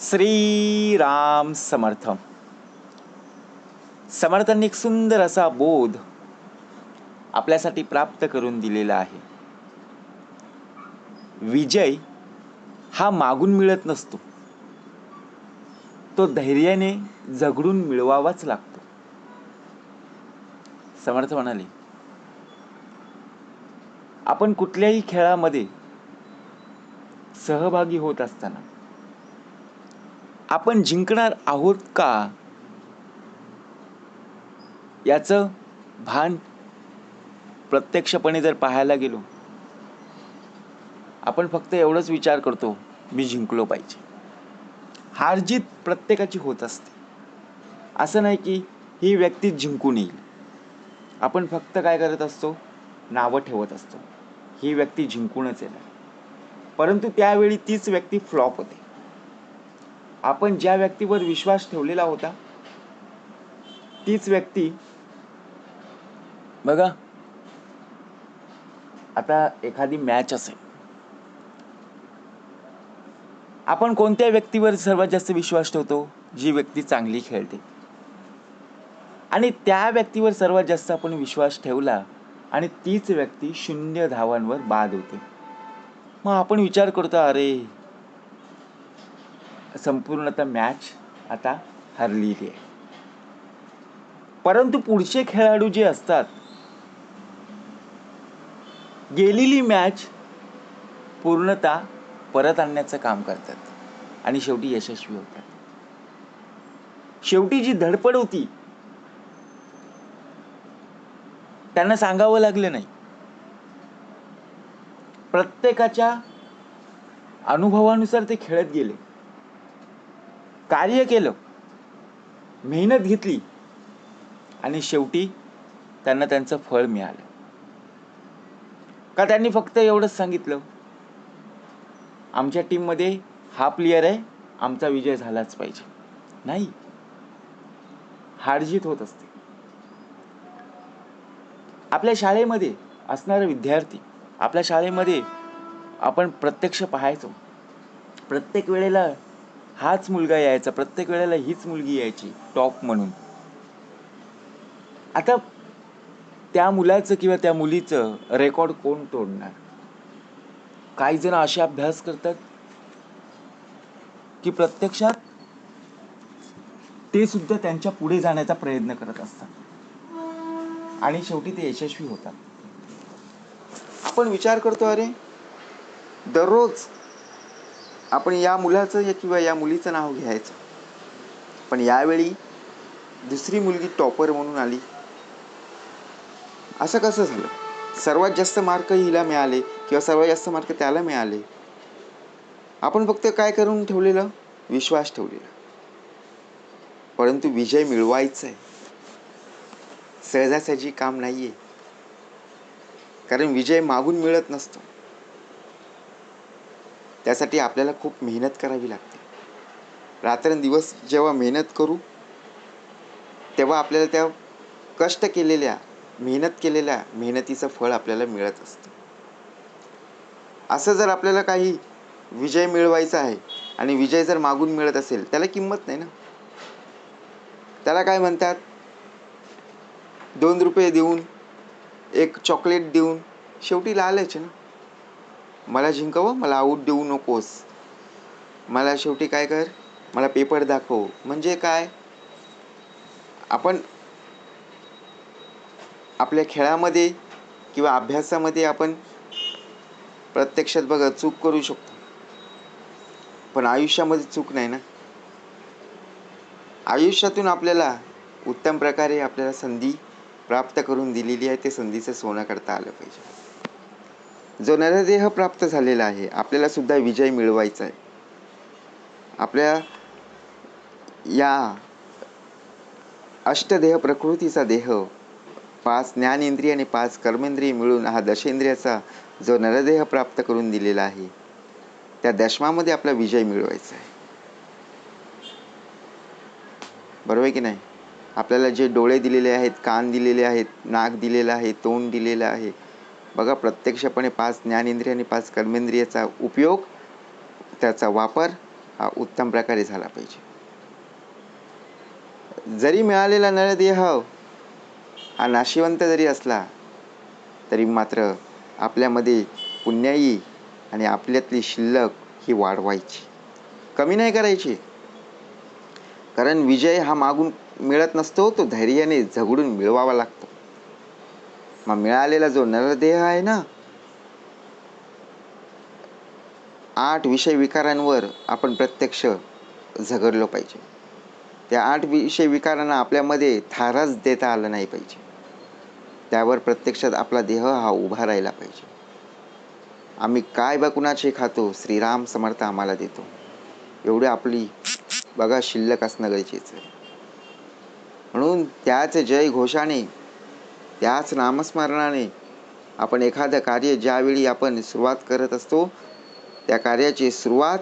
श्री राम समर्थ समर्थांनी एक सुंदर असा बोध आपल्यासाठी प्राप्त करून दिलेला आहे. विजय हा मागून मिळत नसतो. तो धैर्याने झगडून मिळवावाच लागतो. समर्थ म्हणाले आपण कुठल्याही खेळामध्ये सहभागी होत असताना आपण जिंकणार आहोत का? याचं भान प्रत्यक्षपणे जर पाहायला गेलो आपण फक्त एवढंच विचार करतो मी जिंकलो पाहिजे. हार जीत प्रत्येकाची होत असते. असं नाही की ही व्यक्ती जिंकून येईल. आपण फक्त काय करत असतो? नावं ठेवत असतो. ही व्यक्ती जिंकूनच येणार. परंतु त्यावेळी तीच व्यक्ती फ्लॉप होते. आपण ज्या व्यक्तीवर विश्वास ठेवलेला होता तीच व्यक्ती बघा आता एखादी मॅच असेल. आपण कोणत्या व्यक्तीवर सर्वात जास्त विश्वास ठेवतो? जी व्यक्ती चांगली खेळते. आणि त्या व्यक्तीवर सर्वात जास्त आपण विश्वास ठेवला आणि तीच व्यक्ती शून्य धावांवर बाद होते. मग आपण विचार करतो अरे संपूर्णतः मॅच आता हरलेली आहे. परंतु पुढचे खेळाडू जे असतात गेलेली मॅच पूर्णतः परत आणण्याचं काम करतात आणि शेवटी यशस्वी होतात. शेवटी जी धडपड होती त्यांना सांगावं लागलं नाही. प्रत्येकाच्या अनुभवानुसार ते खेळत गेले. कार्य केलं मेहनत घेतली आणि शेवटी त्यांना त्यांचं फळ मिळालं. का त्यांनी फक्त एवढंच सांगितलं? आमच्या टीममध्ये हा प्लेयर आहे आमचा विजय झालाच पाहिजे. नाही. हारजीत होत असते. आपल्या शाळेमध्ये असणारे विद्यार्थी आपल्या शाळेमध्ये आपण प्रत्यक्ष पाहायचो. प्रत्येक वेळेला हाच मुलगा यायचा प्रत्येक वेळेला हीच मुलगी यायची टॉप म्हणून. आता त्या मुलाचं किंवा त्या मुलीचं रेकॉर्ड कोण तोडणार? काही जण असे अभ्यास करतात की प्रत्यक्षात ते सुद्धा त्यांच्या पुढे जाण्याचा प्रयत्न करत असतात. आणि शेवटी ते यशस्वी होतात. आपण विचार करतो अरे दररोज आपण या मुलाचं या किंवा या मुलीचं नाव घ्यायचं. पण यावेळी दुसरी मुलगी टॉपर म्हणून आली. असं कसं झालं? सर्वात जास्त मार्क हिला मिळाले किंवा सर्वात जास्त मार्क त्याला मिळाले. आपण फक्त काय करून ठेवलेलं? विश्वास ठेवलेला. परंतु विजय मिळवायचा आहे सहजासहजी काम नाही आहे कारण विजय मागून मिळत नसतो. त्यासाठी आपल्याला खूप मेहनत करावी लागते. रात्रंदिवस जेव्हा मेहनत करू तेव्हा आपल्याला त्या कष्ट केलेल्या मेहनत केलेल्या मेहनतीचं फळ आपल्याला मिळत असतं. असं जर आपल्याला काही विजय मिळवायचा आहे आणि विजय जर मागून मिळत असेल त्याला किंमत नाही ना? त्याला काय म्हणतात? दोन रुपये देऊन एक चॉकलेट देऊन शेवटी लालच ना? मला जिंकवं मला आऊट देऊ नकोस. मला शेवटी काय कर? मला पेपर दाखव. म्हणजे काय? आपण आपल्या खेळामध्ये किंवा अभ्यासामध्ये आपण प्रत्यक्षात बघा चूक करू शकतो. पण आयुष्यामध्ये चूक नाही ना? आयुष्यातून आपल्याला उत्तम प्रकारे आपल्याला संधी प्राप्त करून दिलेली आहे ते संधीचं सोनं करता आलं पाहिजे. जो नरदेह प्राप्त झालेला आहे आपल्याला सुद्धा विजय मिळवायचा आहे. आपल्या या अष्टदेह प्रकृतीचा देह पाच ज्ञानेंद्रिय आणि पाच कर्मेंद्रिय मिळून हा दशेंद्रियाचा जो नरदेह प्राप्त करून दिलेला आहे त्या दशमामध्ये आपला विजय मिळवायचा आहे. बरोबर आहे की नाही? आपल्याला जे डोळे दिलेले आहेत कान दिलेले आहेत नाक दिलेलं आहे तोंड दिलेलं आहे बघा प्रत्यक्षपणे पाच ज्ञानेंद्रिय आणि पाच कर्मेंद्रियाचा उपयोग त्याचा वापर हा उत्तम प्रकारे झाला पाहिजे. जरी मिळालेला नरदेह हा नाशिवंत जरी असला तरी मात्र आपल्यामध्ये पुण्याई आणि आपल्यातली शिल्लक ही वाढवायची. कमी नाही करायची. कारण विजय हा मागून मिळत नसतो तो धैर्याने झगडून मिळवावा लागतो. मग मिळालेला जो नरदेह आहे ना आठ विषय विकारांवर आपण प्रत्यक्ष झगडलो पाहिजे. त्या आठ विषय विकारांना आपल्यामध्ये थारच देता आलं नाही पाहिजे. त्यावर प्रत्यक्षात आपला देह हा उभा राहिला पाहिजे. आम्ही काय बा कुणाचे खातो श्रीराम समर्थ आम्हाला देतो. एवढी आपली बघा शिल्लक असणं गरजेचं आहे. म्हणून त्याच जय घोषाने त्याच नामस्मरणाने आपण एखादं कार्य ज्यावेळी आपण सुरुवात करत असतो त्या कार्याची सुरुवात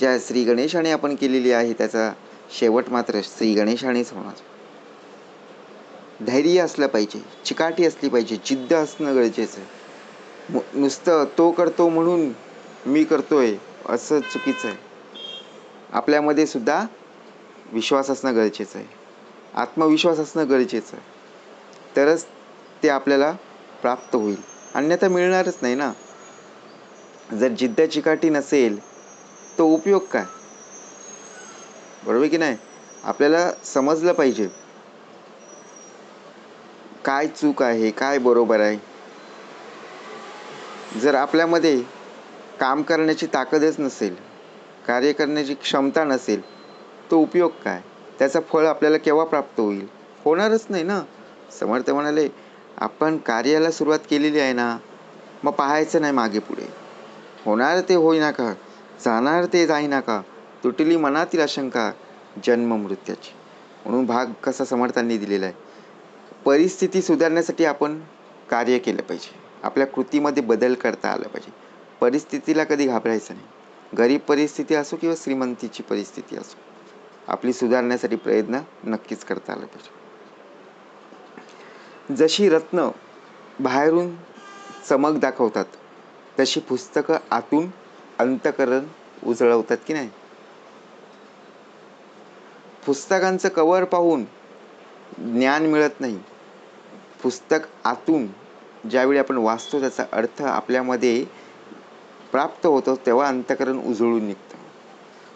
ज्या श्री गणेशाने आपण केलेली आहे त्याचा शेवट मात्र श्री गणेशानेच होणार. धैर्य असलं पाहिजे चिकाटी असली पाहिजे जिद्द असणं गरजेचं. आहे नुसतं तो करतो म्हणून मी करतोय असं चुकीचं आहे. आपल्यामध्ये सुद्धा विश्वास असणं गरजेचं आहे. आत्मविश्वास असणं गरजेचं आहे. तरच ते आपल्याला प्राप्त होईल. अन्यथा मिळणारच नाही ना? जर जिद्द चिकाटी नसेल तो उपयोग काय? बरोबर की नाही? आपल्याला समजलं पाहिजे. काय चूक आहे? काय बरोबर आहे? जर आपल्यामध्ये काम करण्याची ताकदच नसेल कार्य करण्याची क्षमता नसेल तो उपयोग काय? त्याचं फळ आपल्याला केव्हा प्राप्त होईल? होणारच नाही ना? समर्थ म्हणाले आपण कार्याला सुरुवात केलेली आहे ना मग पाहायचं नाही मागे पुढे. होणार ते होईना का? जाणार ते जाईना का? तुटली मनातील आशंका जन्म मृत्याची. म्हणून भाग कसा समर्थांनी दिलेला आहे. परिस्थिती सुधारण्यासाठी आपण कार्य केलं पाहिजे. आपल्या कृतीमध्ये बदल करता आला पाहिजे. परिस्थितीला कधी घाबरायचं नाही. गरीब परिस्थिती असो किंवा श्रीमंतीची परिस्थिती असो आपली सुधारण्यासाठी प्रयत्न नक्कीच करता आला पाहिजे. जशी रत्न बाहेरून चमक दाखवतात तशी पुस्तकं आतून अंतकरण उजळवतात की नाही? पुस्तकांचं कवर पाहून ज्ञान मिळत नाही. पुस्तक आतून ज्यावेळी आपण वाचतो त्याचा अर्थ आपल्यामध्ये प्राप्त होतो तेव्हा अंतकरण उजळून निघतं.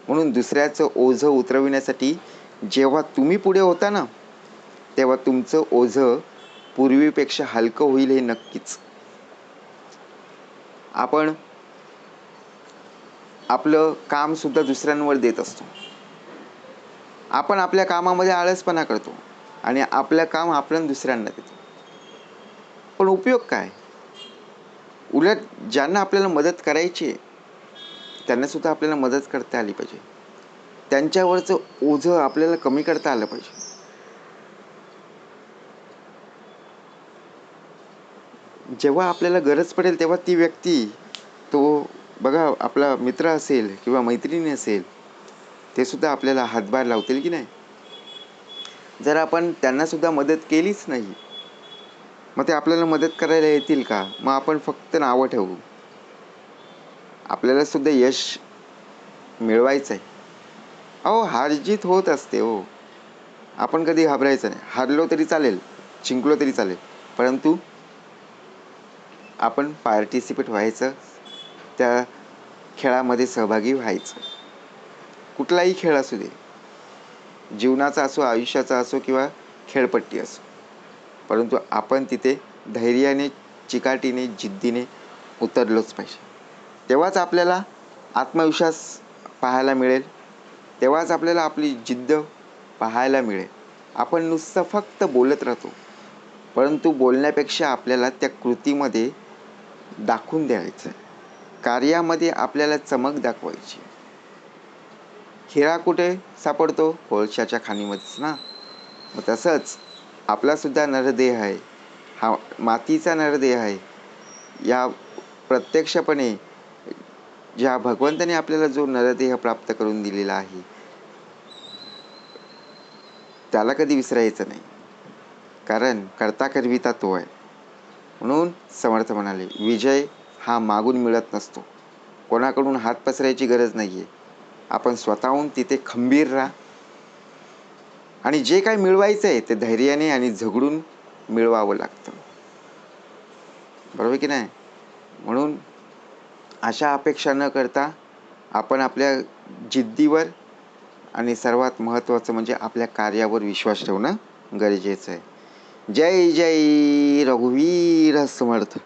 म्हणून दुसऱ्याचं ओझं उतरविण्यासाठी जेव्हा तुम्ही पुढे होता ना तेव्हा तुमचं ओझं पूर्वीपेक्षा हलकं होईल हे नक्कीच. आपण आपलं काम सुद्धा दुसऱ्यांवर देत असतो. आपण आपल्या कामामध्ये आळसपणा करतो आणि आपलं काम आपण दुसऱ्यांना देतो. पण उपयोग काय? उलट ज्यांना आपल्याला मदत करायची आहे त्यांना सुद्धा आपल्याला मदत करता आली पाहिजे. त्यांच्यावरचं ओझं आपल्याला कमी करता आलं पाहिजे. जेव्हा आपल्याला गरज पडेल तेव्हा ती व्यक्ती तो बघा आपला मित्र असेल किंवा मैत्रिणी असेल ते सुद्धा आपल्याला हातभार लावतील की नाही? जर आपण त्यांना सुद्धा मदत केलीच नाही मग ते आपल्याला मदत करायला येतील का? मग आपण फक्त नावं ठेवू. आपल्याला सुद्धा यश मिळवायचं आहे. अहो हारजीत होत असते हो. आपण कधी घाबरायचं नाही. हारलो तरी चालेल जिंकलो तरी चालेल. परंतु आपण पार्टिसिपेट व्हायचं त्या खेळामध्ये सहभागी व्हायचं. कुठलाही खेळ असू दे जीवनाचा असो आयुष्याचा असो किंवा खेळपट्टी असो परंतु आपण तिथे धैर्याने चिकाटीने जिद्दीने उतरलोच पाहिजे. तेव्हाच आपल्याला आत्मविश्वास पाहायला मिळेल तेव्हाच आपल्याला आपली जिद्द पाहायला मिळेल. आपण नुसतं फक्त बोलत राहतो परंतु बोलण्यापेक्षा आपल्याला त्या कृतीमध्ये दाखवून द्यायचं. कार्यामध्ये आपल्याला चमक दाखवायची. हिरा कुठे सापडतो? कोळशाच्या खाणीमध्येच ना? मग तसंच आपलासुद्धा नरदेह आहे. हा मातीचा नरदेह आहे. या प्रत्यक्षपणे ज्या भगवंताने आपल्याला जो नरदेह प्राप्त करून दिलेला आहे त्याला कधी विसरायचं नाही. कारण करता करविता तो आहे. म्हणून समर्थ म्हणाले विजय हा मागून मिळत नसतो. कोणाकडून हात पसरायची गरज नाही आहे आपण स्वतःहून तिथे खंबीर राहा. आणि जे काय मिळवायचं आहे ते धैर्याने आणि झगडून मिळवावं लागतं. बरोबर की नाही? म्हणून अशा अपेक्षा न करता आपण आपल्या जिद्दीवर आणि सर्वात महत्त्वाचं म्हणजे आपल्या कार्यावर विश्वास ठेवणं गरजेचं आहे. जय जय रघुवीर समर्थ